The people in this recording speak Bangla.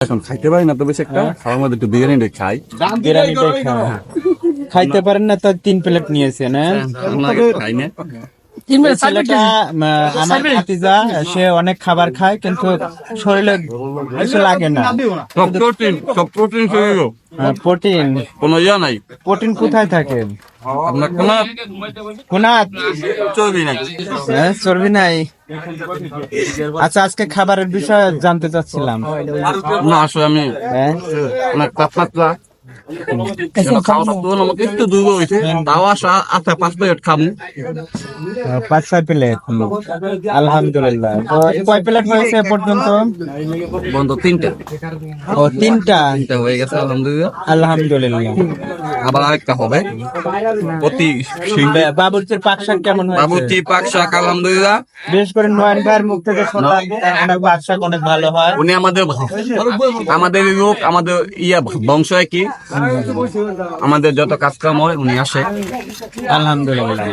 এখন খাইতে পারি না তো বেশি একটা। খাওয়ার মধ্যে একটু বিরিয়ানি খাই। বিরিয়ানিটাই খাইতে পারেন না তো তিন প্লেট নিয়েছেন হ্যাঁ? খাই না। আমার ভাতিজা সে অনেক খাবার খায় কিন্তু শরীরে কিছু লাগে না। প্রোটিন প্রোটিন শরীর কোনো ইয়া নাই। প্রোটিন কোথায় থাকে? আপনার কোনো কোনা চর্বি নাই। হ্যাঁ চর্বি নাই। আচ্ছা আজকে খাবারের বিষয়ে জানতে চাচ্ছিলাম। না আসলে আমি হ্যাঁ? অনেক তাপমাত্রা খাওয়া একটু দূর হয়েছে তাও আসা আচ্ছা পাঁচ প্লেট খাব। পাঁচ ছয় প্লেট আলহামদুলিল্লাহ। তো কয় প্লেট হয়েছে পর্যন্ত? বন্ধ তিনটা। ও তিনটা? তিনটা হয়ে গেছে আলহামদুলিল্লাহ। আলহামদুলিল্লাহ। আবার আরেকটা হবে। শীঘ্র বা- বাবুর্চির পাকশাক কেমন বাবুচি হয়েছে পাক শাক আলহামদুলিল্লাহ। বিশেষ করে নয়ন ভাইয়ের মুখ থেকে শুনলাম অনেক পাকশাক অনেক ভালো হয়। উনি আমাদের আমাদের লোক আমাদের ইয়া বংশ কি আমাদের যত কাজকাম হয় উনি আসে। আলহামদুলিল্লাহ।